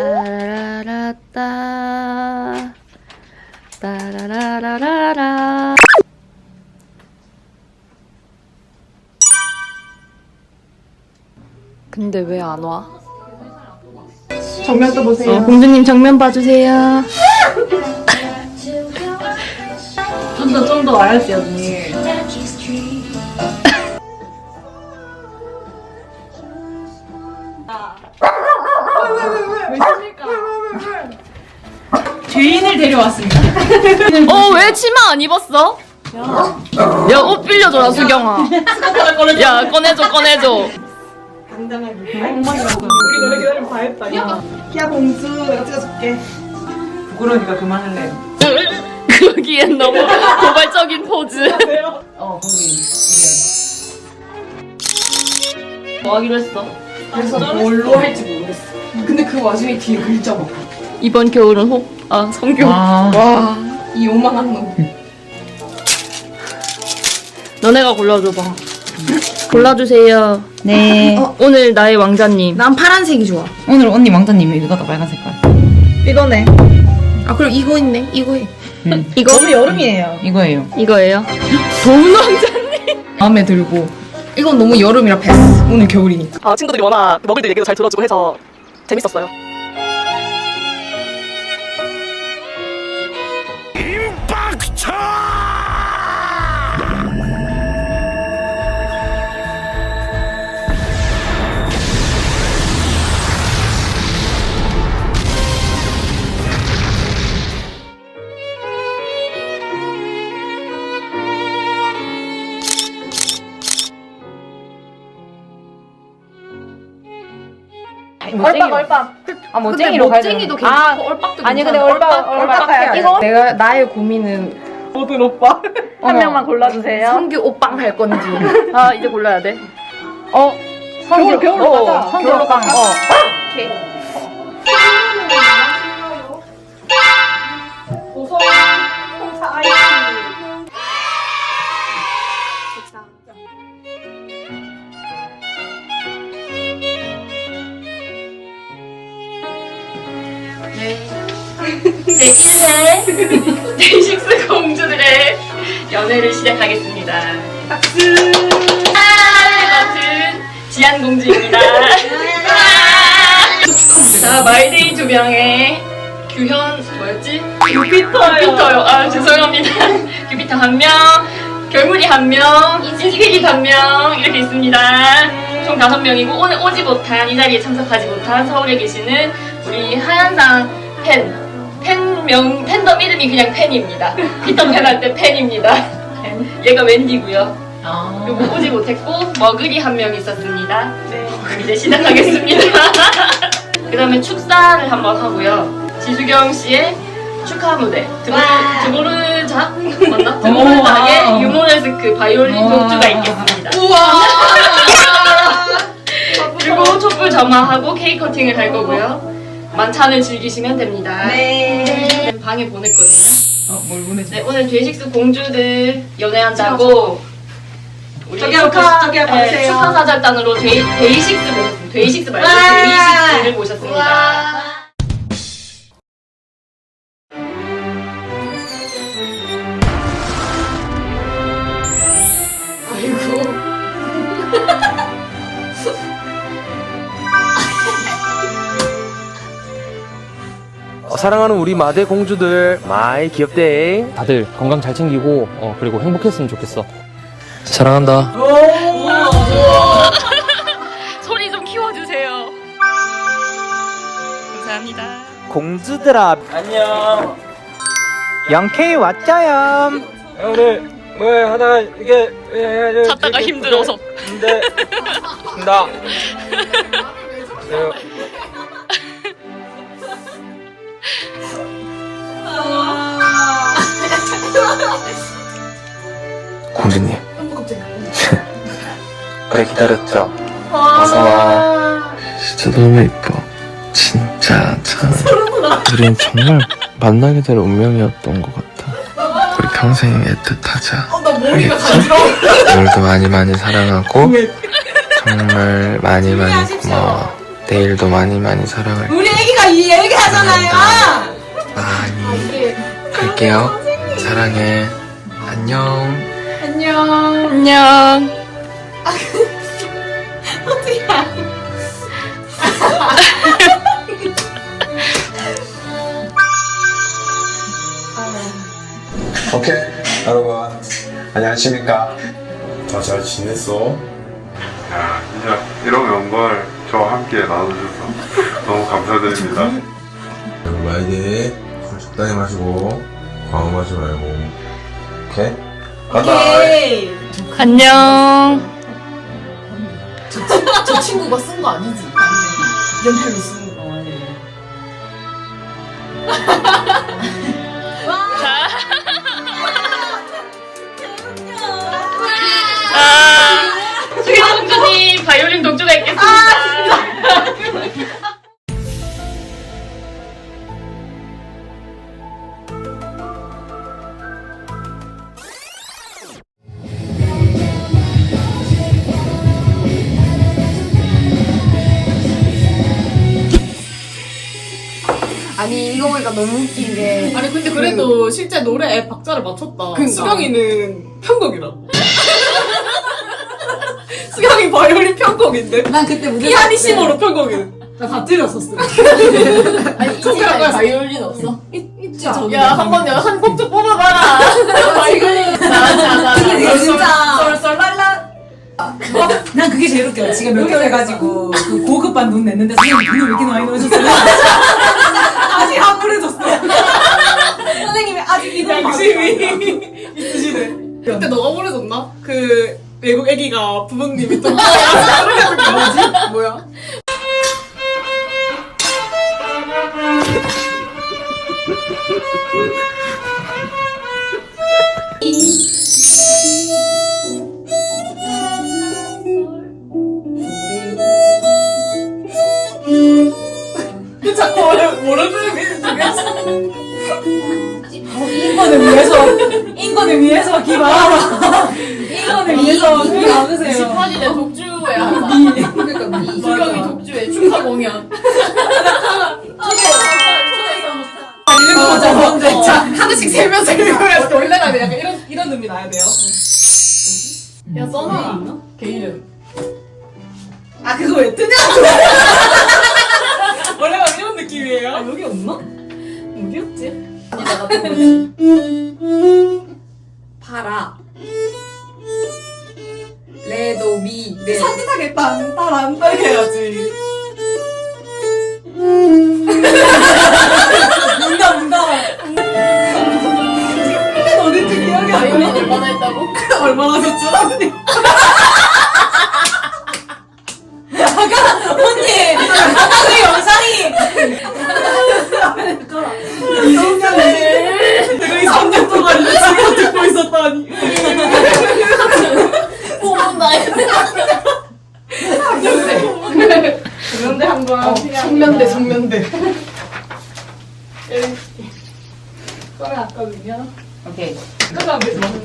따라라따 따라라라라라 근데 왜 안 와? 정면 또 보세요. 어, 공주님 정면 봐주세요. 좀 더 좀 더 와야지 언니. 데려왔습니다. 어, 왜 치마 안 입었어? 야, 옷 빌려줘라, 수경아. 야, 꺼내줘, 꺼내줘. 우리 노래 기다리면 다 했다. 야, 야 공주 내가 찍어줄게. 부끄러우니까 그만할래. 그러기엔 너무 도발적인 포즈. 어 거기 이게. 뭐 하기로 했어? 그래서 뭘로 할지 모르겠어. 근데 그 와중에 뒤에 글자 봐. 이번 겨울은 혹, 아, 성교. 아. 와. 이 요만한 놈. 너네가 골라줘봐. 골라주세요. 네. 어, 오늘 나의 왕자님. 난 파란색이 좋아. 오늘 언니 왕자님이 이거 다 빨간 색깔. 이거네. 아 그럼 이거 있네. 이거 해. 이거? 너무 여름이에요. 이거예요. 이거예요. 더운 왕자님. 마음에 들고. 이건 너무 여름이라 패스. 오늘 겨울이니까. 아, 친구들이 워낙 먹을들 얘기도 잘 들어주고 해서 재밌었어요. 얼빵 얼빵. 아 멋쟁이로 가야 되는 멋쟁이도 거. 아, 얼빡도 아니 근데 얼빵 얼빵 이거 내가 나의 고민은 모든 오빠. 한 명만 골라주세요. 성규 오빵 할 건지. 아, 이제 골라야 돼. 어. 성규 겨울, 겨울로 어, 가자. 성규 겨울로 오빵. 가자. 어. 제1회 데이식스 공주들의 연애를 시작하겠습니다. 박수! 같은 지안 공주입니다. 자, 마이데이 조명의 규현, 뭐였지? 규피터요. 규피터요. 아, 죄송합니다. 규피터 한 명, 결물이 한 명, 인스피릿 한 명, 이렇게 있습니다. 총 다섯 명이고, 오늘 오지 못한, 이 자리에 참석하지 못한 서울에 계시는 우리 하얀상 팬, 팬명, 팬덤 이름이 그냥 팬입니다. 피터팬 할 때 팬입니다. 얘가 웬디고요. 그리고 오지 못했고 머글이 한 명 있었습니다. 이제 시작하겠습니다. 그 다음에 축사를 한번 하고요. 지수경 씨의 축하 무대 드보르, 드보르자 맞나? 드보르자의 유모레스크 바이올린 독주가 있겠습니다. 그리고 촛불 점화하고 케이크 커팅을 할 거고요. 만찬을 즐기시면 됩니다. 네. 방에 보냈거든요. 어, 뭘 보내지? 네, 오늘 데이식스 공주들 연애한다고 우리 저기요, 가- 저기요, 가보세요. 축하 사절단으로 데이, 데이식스 모셨습니다. 데이식스 말고 데이식스를 모셨습니다. 사랑하는 우리 마대 공주들 마이 귀엽대 다들 건강 잘 챙기고 어, 그리고 행복했으면 좋겠어. 사랑한다. 소리 좀 키워주세요. 감사합니다. 공주들아 안녕 영케이 왔자염 오늘 뭐 하다가 이게 찾다가 힘들어서. 근데 나 네, 공주님 오래 기다렸죠? 어서 와 진짜 너무 이뻐. 진짜 참. 우린 정말 만나게 될 운명이었던 것 같아. 우리 평생 애틋하자. 알겠지? 오늘도 많이 많이 사랑하고 정말 많이 많이 고마워. 내일도 많이 많이 사랑을 우리 애기가 이 하잖아요. 많이 갈게요. 사랑해. 안녕. 안녕. 오케이 여러분 안녕하십니까 다 잘 지냈어? 야, 진짜 이런 명걸 저와 함께 나눠주셔서 너무 감사드립니다. 많이 돼 적당히 마시고 과음하지 말고 오케이? 간다 오케이. 안녕. 저 친구가 쓴 거 아니지? 연필로 쓴 거. 아, 너무 웃긴 게 아니 근데 그래도 실제 노래에 박자를 맞췄다. 그러니까. 수경이는 편곡이라. 수경이 바이올린 편곡인데 난 그때 무대 피아니시모로 편곡이는. 나다 틀렸었어. 아니 이 시간에 바이올린 없어? 있지 않아? 야 한번 한곡 좀 뽑아봐라. 바이올린. 이게 진짜 썰썰 랄라. 난 그게 제일 웃겨. 지금 몇 개월 해가지고 그 고급 반 돈 냈는데 선생님 돈을 왜 이렇게 많이 넣으셨어요? 아직 환불해줬어. 선생님이 아직 이 돈을 양심이 있으시네. 그때 너가 보내줬나? 그 외국 애기가 부모님이 또 뭐지? 뭐야? 자 수경이 독주해 충사 공연. 이런 거죠. 뭔데? 자, 하나씩 세면서 읽어야 원래는 약간 이런, 이런 의미 나야 돼요. 야 써놔? 걔 이름. 아, 그거 왜 뜨냐고! 원래 막 이런 느낌이에요. 아, 여기 없나? 어디였지? 파라. 레도미 레. 산뜻하게 딴, 따란, 이렇게 해야지. 문다 문다. 어딘지 기억이 안 바이올린 나. 얼마나 했다고? 얼마나 하셨죠? 언니 아까 그 영상이 내가 이 3년 동안 듣고 있었다니. 뽑은다. 한번 어, 성면대 성면대. 써놨거든요. 오케이. 끝나면서. 시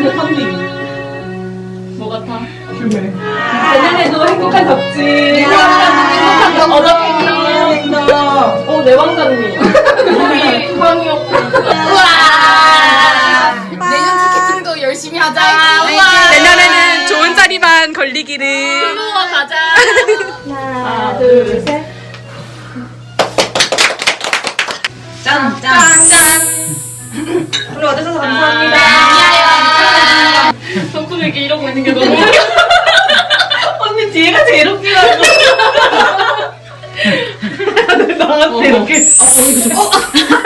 야, 진짜 판딩. 뭐 같아? 규매. 내년에도 행복한 덕질. 행복한 덕질. 어덕행동. 어, 내 왕자님. 우리 우와. 내년 티켓팅도 열심히 하자. 우와. 내년에는 좋은 자리만 걸리기를. 우와 가자. 하나, 둘, 셋. 짠, 짠. 오늘 와주셔서 감사합니다. 덕분에 이렇게 이러고 있는 게 너무 웃겨. 언니 뒤에가 제일 웃기다고. 나한테 이렇게. 나야.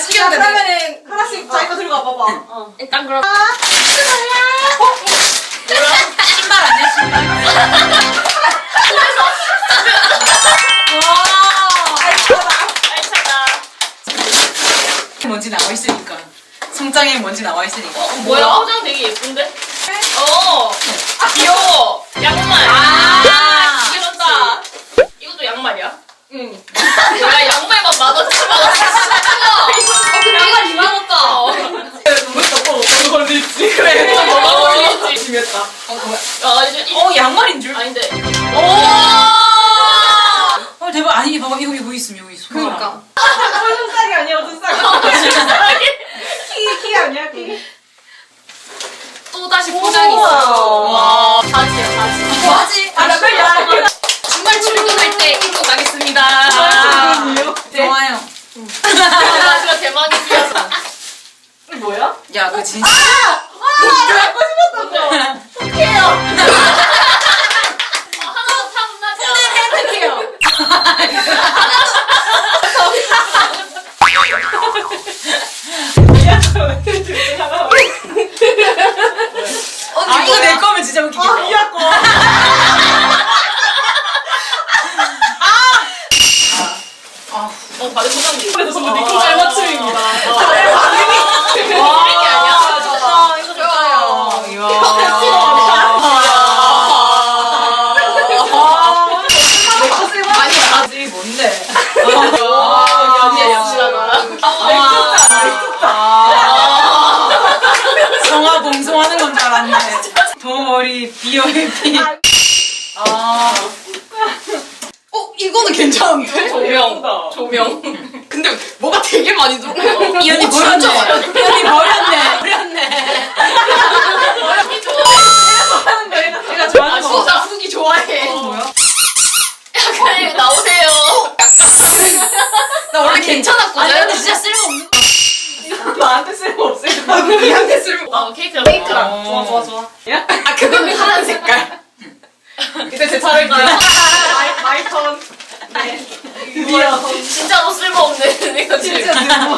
신경 내 그러면은 하나씩 자기 거 들고 와봐봐 일단 그럼. 신발 아니야 신발? 먼지 나와 있으니까. 성장에 먼지 나와 있으니까. 뭐야? 화장 되게 예쁜데? 어. 귀여워. 양말. 아. 귀엽다. 이것도 양말이야? 응. 뭐야 걸릴지. 심했다 야 이제 이- 어 양말인 줄. 아닌데. 어 대박 아니 봐봐 이거 이거 있음 여기 있어. 그러니까. 무슨 쌀이 아니야 무슨 쌀이 키, 키 아니야 키 또 다시 포장이 있어. 와. 바지야 바지. 뭐하지? 아, 나 빨리 주말 출근할 때 입고 가겠습니다. 좋아요. 마지막 대망의 끼어서. 뭐야? 야, 그 진짜. 뭔데? 어떡해요? 동머리 비어해피. 아. 어, 이거는 괜찮은데? 조명. 조명. 근데 뭐가 되게 많이 들어요. 이 언니 어, 버렸네. 이 언니 버렸네. 버렸네. 내가 좋아하는 아, 거. 진짜 후기 좋아해. 뭐야? 약간 나오세요. 나 원래 괜찮았거든. 아니, 근데 진짜 쓸모없는. 나한테 쓸모없을 거 니한테 쓸모 아, 케이크랑. 케이크랑. 좋아 좋아 좋아 아, 그거는 파란 색깔. 이제 제 차례인데 마이, 마이 턴 네. 드디어 진짜로 쓸모없네. 이거 진짜 지금.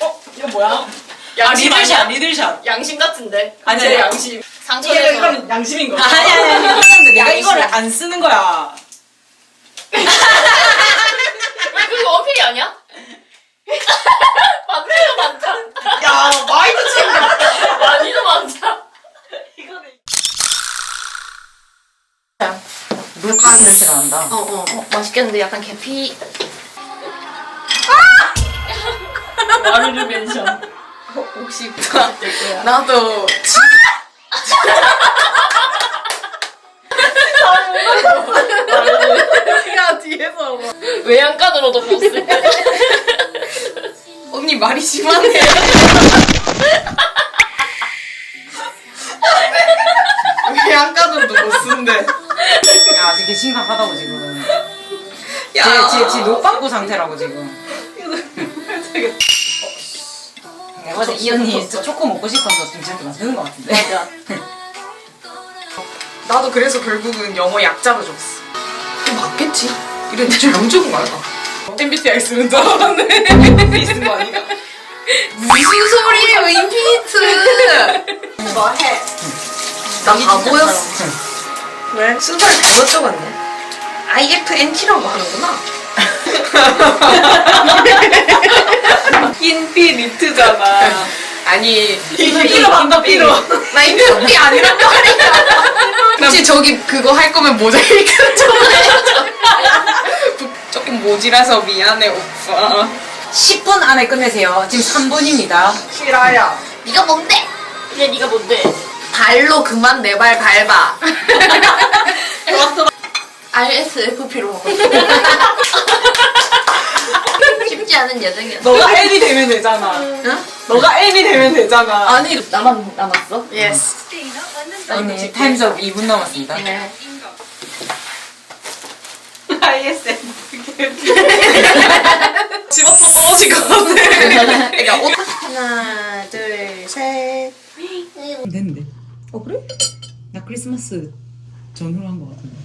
어? 이거 뭐야? 아, 양심 리들샷, 아니야? 리들샷. 양심 같은데. 아니, 제 아니. 양심. 이게 상처에서. 이건 양심인 거야 아니, 아니, 아니. 하는데 내가 양심. 이거를 안 쓰는 거야. 왜 그거 어필이 아니야? 많네요, 많다. 야 마이도 챙겨 많이도 많다. 물 파는 냄새가 난다. 어, 어, 어, 맛있겠는데 약간 계피. 마루를 멘션. 어, 혹시 부탁될 거야. 나도. 야, 뒤에서. 외양간으로도 봤을 때. 언니 말이 심하네. 양가들도 못 쓴대 야, 되게 심각하다고 지금. 야, 제, 제, 제 노빵구 상태라고 지금. 내가 어제 이 언니 진짜 초코 먹고 싶어서 지금 저렇게 만드는 것 같은데. 맞아. 나도 그래서 결국은 영어 약자로 줬어 맞겠지 이랬는데 잘못 적은 거야 MBTI 쓰는 줄 알았네 있는 거 아니야? 무슨 소리예요, 인피니트! 뭐 해? 나 바보였어. 왜? 순서를 잘못 적었네. IFNT라고 하는구나. 인피 니트잖아. 아니 삐로 반다, 삐로. 나 인피니트 아니란 말이야. 혹시 저기 그거 할 거면 모자이크 좀 해줘. 조금 모질라서 미안해 오빠. 10분 안에 끝내세요. 지금 3분입니다. 싫어요. 네가 뭔데? 이제 네가 뭔데? 발로 그만 내 발 밟아. RSFP로 먹었어. 쉽지 않은 여정이야. 너가 L이 되면 되잖아. 응? 너가 L이 되면 되잖아. 아니, 나만 남았어? 예스. 언니 타임즈업 2분 남았습니다. 네. ISM. 집 앞으로 떨어질 것 같아. 그러니까 옷 하나, 둘, 셋. 됐는데. 어 그래? 나 크리스마스 전후로 한 것 같은데.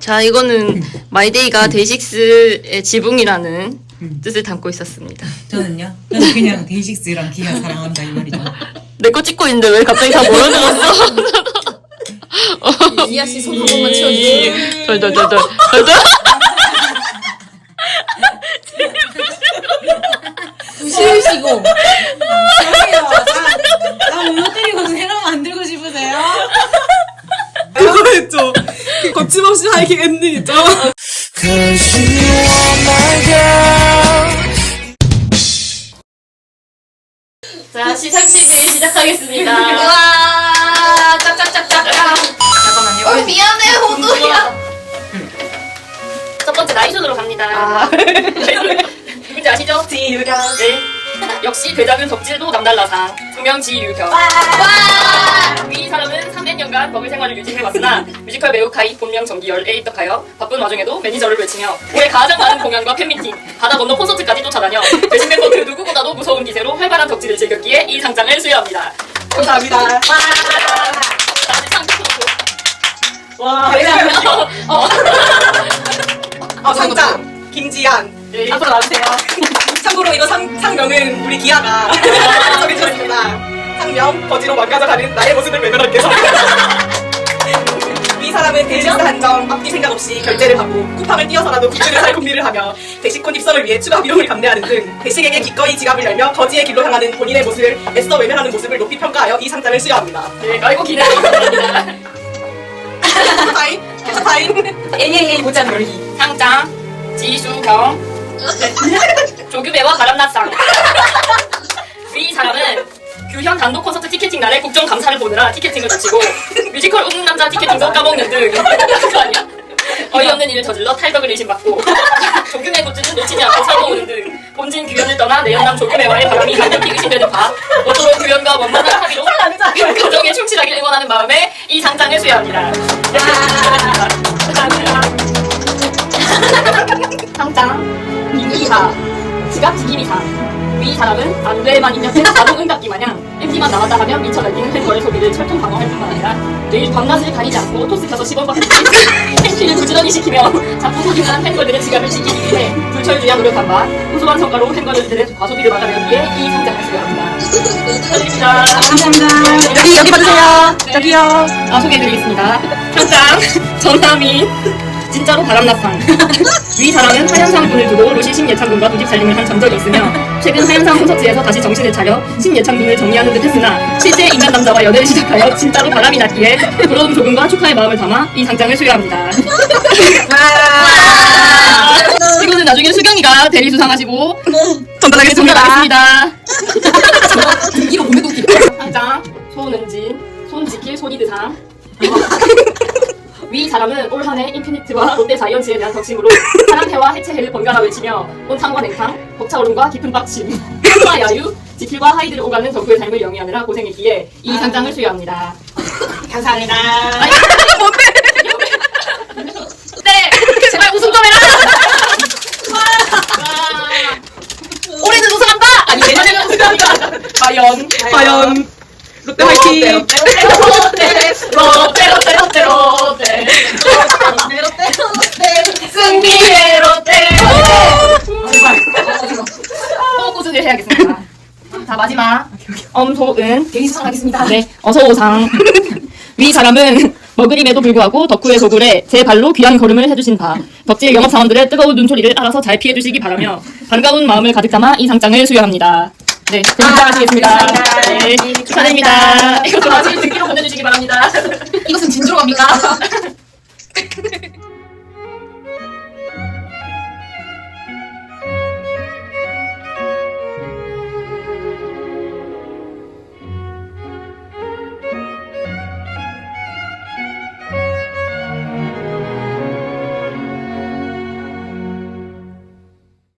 자, 이거는 마이데이가 데이식스의 지붕이라는 뜻을 담고 있었습니다. 저는요? 저는 그냥 데이식스랑 기아 사랑한다 이 말이죠. 내 거 찍고 있는데 왜 갑자기 다 몰아들었어? 이아 씨 손 한 번만 치워주세요. 덜덜덜덜 덜덜 부시시고. 나 무너뜨리고 새로 만들고 싶으세요? 그거 했죠. 거침없이 하이킹 엔딩 있죠. 자, 시상식을 시작하겠습니다. 와, 나이순으로 갑니다. 누군지 아시죠? 지유경. 네. 역시 대작은 덕질도 남달라상. 두명 지유경. 이 사람은 300년간 버블 생활을 유지해왔으나 뮤지컬 배우 카이 본명 정기열 에이떡 하여 바쁜 와중에도 매니저를 외치며 올해 가장 많은 공연과 팬미팅, 바다 건너 콘서트까지 쫓아다녀 대신 멤버 그 누구보다도 무서운 기세로 활발한 덕질을 즐겼기에 이 상장을 수여합니다. 감사합니다. 와! 다시 상 와. 왜냐면 어, 아, 상장. 김지한. 네. 앞으로 나와주세요. 참고로 이거 상, 상명은 우리 기아가 정해주셨습니다. 상명, 거지로 망가져가는 나의 모습을 외면할게요. 이 사람은 대식스 한정, 앞뒤 생각 없이 결제를 하고 쿠팡을 띄어서라도 굿즈를 살 궁리를 하며 대식콘 입성을 위해 추가 비용을 감내하는 등 대식에게 기꺼이 지갑을 열며 거지의 길로 향하는 본인의 모습을 애써 외면하는 모습을 높이 평가하여 이 상장을 수여합니다. 네, 아이고 기대합니다. 타임, 타임. AAA 보자 놀기. 상장, 지수경, 조규배와 바람나상. 이 사람은 규현 단독 콘서트 티켓팅 날에 국정감사를 보느라 티켓팅을 마치고 뮤지컬 웃는 남자 티켓팅도 까먹는 등 그거 아니야? 어이없는 일을 저질러 탈덕을 의심받고 조규매 굿즈는 놓치지 않고 사모으는 등 본진 규현을 떠나 내연남 조규매와의 바람이 강력히 의심되는 바 모쪼록 규현과 원만한 합의로 가정에 충실하길 응원하는 마음에 이 상장을 수여합니다. 상장 이기하 지갑 지기비상 위 사람은 안돼만 입력된 자동 응답기 마냥 MD만 나왔다 하면 미쳐 날뛰는 팬거의 소비를 철통 방어할 뿐만 아니라 매일 밤낮을 가리지 않고 토스 켜서 시범 팬피를 부지런히 시키며 자꾸 소중한 팬걸들의 지갑을 지키기 위해 불철주야 노력한 바 우수한 성과로 팬걸들의 과소비를 막아내기에 이 상장을 수여합니다. 축하드립니다. 감사합니다. 여기 여기 봐주세요. 저기요. 아, 소개해드리겠습니다. 현장 전남이 진짜로 바람나상 위 사람은 하현상 군을 두고 로시 신예창군과 두집 살림을 한 전적이 있으며 최근 하현상 콘서트에서 다시 정신을 차려 신예창군을 정리하는 듯 했으나 실제 인간 남자와 연애를 시작하여 진짜로 바람이 났기에 부러움 조금과 축하의 마음을 담아 이 상장을 수여합니다. 이거는 나중에 수경이가 대리 수상하시고 전달하겠습니다. 이거 보내도 웃기. 상장 손은진 손지킬 손이드상 위 사람은 올 한해 인피니트와 롯데 자이언츠에 대한 덕심으로 사랑해와 해체해를 번갈아 외치며 온탕과 냉탕, 벅차오름과 깊은 빡침, 과 야유, 지킬과 하이드를 오가는 덕후의 삶을 영위하느라 고생했기에 이 상장을 수여합니다. 감사합니다. 뭔데? 네! 제발 우승 좀 해라! 와. 올해는 우승한다! 아니 내년에는 우승한다! 과연 과연. 롯데 화이팅! 롯데 롯데 롯데 롯데 롯데 승리의 롯데 호구순 해야겠습니다. 자 마지막 엄소은 개인 수상하겠습니다. 네 어서오상 위 사람은 머그림에도 불구하고 덕후의 소굴에 제 발로 귀한 걸음을 해주신 바 덕질 영업 사원들의 뜨거운 눈초리를 알아서 잘 피해주시기 바라며 반가운 마음을 가득 담아 이 상장을 수여합니다. 네, 공부하시겠습니다. 아, 네, 네, 축하드립니다. 이것도 나중에 듣기로 보내주시기 바랍니다. 이것은 진주로 갑니까?